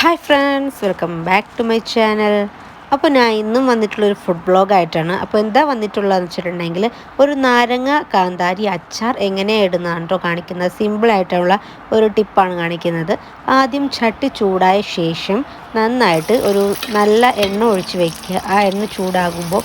Hi friends welcome back to my channel അപ്പോൾ ഞാൻ ഇന്നും വന്നിട്ടുള്ളൊരു ഫുഡ് ബ്ലോഗ് ആയിട്ടാണ്. അപ്പോൾ എന്താ വന്നിട്ടുള്ളതെന്ന് വെച്ചിട്ടുണ്ടെങ്കിൽ ഒരു നാരങ്ങ കാന്താരി അച്ചാർ എങ്ങനെ ഇടുന്നതാണ് കാണിക്കുന്നത്. സിമ്പിളായിട്ടുള്ള ഒരു ടിപ്പാണ് കാണിക്കുന്നത്. ആദ്യം ചട്ടി ചൂടായ ശേഷം നന്നായിട്ട് ഒരു നല്ല എണ്ണ ഒഴിച്ച് വയ്ക്കുക ആ എണ്ണ ചൂടാകുമ്പോൾ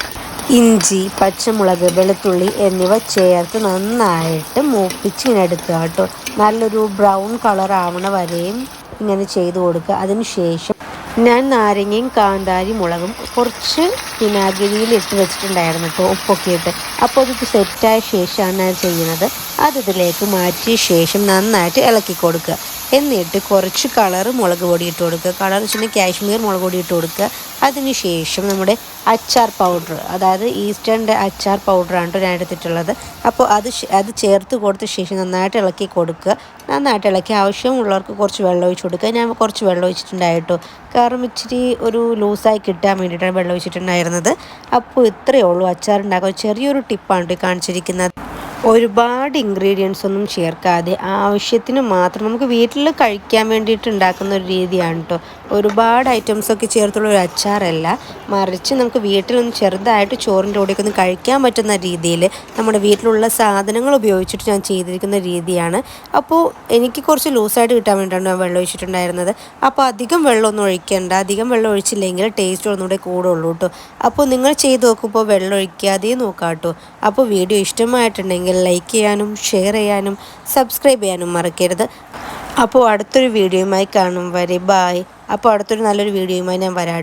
ഇഞ്ചി പച്ചമുളക് വെളുത്തുള്ളി എന്നിവ ചേർത്ത് നന്നായിട്ട് മൂപ്പിച്ച് ഇങ്ങനെ എടുക്കുക കേട്ടോ നല്ലൊരു ബ്രൗൺ കളർ ആവണ വരെയും ഇങ്ങനെ ചെയ്ത് കൊടുക്കുക. അതിനുശേഷം ഞാൻ നാരങ്ങയും കാന്താരി മുളകും കുറച്ച് വിനാഗിരിയിൽ ഇട്ട് വെച്ചിട്ടുണ്ടായിരുന്നു കേട്ടോ ഉപ്പൊക്കെ ഇട്ട്. അപ്പോൾ അത് സെറ്റായ ശേഷമാണ് ഞാൻ ചെയ്യുന്നത്. അത് ഇതിലേക്ക് മാറ്റിയ ശേഷം നന്നായിട്ട് ഇളക്കി കൊടുക്കുക. എന്നിട്ട് കുറച്ച് കളർ മുളക് പൊടി ഇട്ട് കൊടുക്കുക. കളർ വെച്ചിട്ടുണ്ടെങ്കിൽ കാശ്മീർ മുളക് പൊടി ഇട്ട് കൊടുക്കുക. അതിനുശേഷം നമ്മുടെ അച്ചാർ പൗഡർ അതായത് ഈസ്റ്റേണിന്റെ അച്ചാർ പൗഡറാണ് ഞാൻ എടുത്തിട്ടുള്ളത്. അപ്പോൾ അത് അത് ചേർത്ത് കൊടുത്ത ശേഷം നന്നായിട്ട് ഇളക്കി കൊടുക്കുക. നന്നായിട്ട് ഇളക്കി ആവശ്യമുള്ളവർക്ക് കുറച്ച് വെള്ളം ഒഴിച്ച് കൊടുക്കുക. ഞാൻ കുറച്ച് വെള്ളം ഒഴിച്ചിട്ടുണ്ടായിട്ടോ കാരണം ഇച്ചിരി ഒരു ലൂസായി കിട്ടാൻ വേണ്ടിയിട്ടാണ് വെള്ളം ഒഴിച്ചിട്ടുണ്ടായിരുന്നത്. അപ്പോൾ ഇത്രയേ ഉള്ളൂ അച്ചാർ ഉണ്ടാക്കുക ചെറിയൊരു ടിപ്പാണ് കാണിച്ചിരിക്കുന്നത്. ഒരുപാട് ഇൻഗ്രീഡിയൻസ് ഒന്നും ചേർക്കാതെ ആവശ്യത്തിന് മാത്രം നമുക്ക് വീട്ടിൽ കഴിക്കാൻ വേണ്ടിയിട്ട് ഉണ്ടാക്കുന്ന ഒരു രീതിയാണ് കേട്ടോ ഒരുപാട് ഐറ്റംസൊക്കെ ചേർത്തുള്ള ഒരു അച്ചാറല്ല. മറിച്ച് നമുക്ക് വീട്ടിലൊന്ന് ചെറുതായിട്ട് ചോറിന്റെ കൂടെയൊക്കെ ഒന്ന് കഴിക്കാൻ പറ്റുന്ന രീതിയിൽ നമ്മുടെ വീട്ടിലുള്ള സാധനങ്ങൾ ഉപയോഗിച്ചിട്ട് ഞാൻ ചെയ്തിരിക്കുന്ന രീതിയാണ്. അപ്പോൾ എനിക്ക് കുറച്ച് ലൂസായിട്ട് കിട്ടാൻ വേണ്ടിയിട്ടാണ് ഞാൻ വെള്ളം ഒഴിച്ചിട്ടുണ്ടായിരുന്നത്. അപ്പോൾ അധികം വെള്ളമൊന്നും ഒഴിക്കേണ്ട. അധികം വെള്ളം ഒഴിച്ചില്ലെങ്കിൽ ടേസ്റ്റ് ഒന്നുകൂടെ കൂടുള്ളൂ കേട്ടോ അപ്പോൾ നിങ്ങൾ ചെയ്ത് നോക്കുമ്പോൾ വെള്ളം ഒഴിക്കാതെ നോക്കാം കേട്ടോ അപ്പോൾ വീഡിയോ ഇഷ്ടമായിട്ടുണ്ടെങ്കിൽ ലൈക്ക് ചെയ്യാനും ഷെയർ ചെയ്യാനും സബ്സ്ക്രൈബ് ചെയ്യാനും മറക്കരുത്. അപ്പോൾ അടുത്തൊരു വീഡിയോയുമായി കാണും വരെ. ബായ് അപ്പോൾ അടുത്തൊരു നല്ലൊരു വീഡിയോയുമായി ഞാൻ വരാം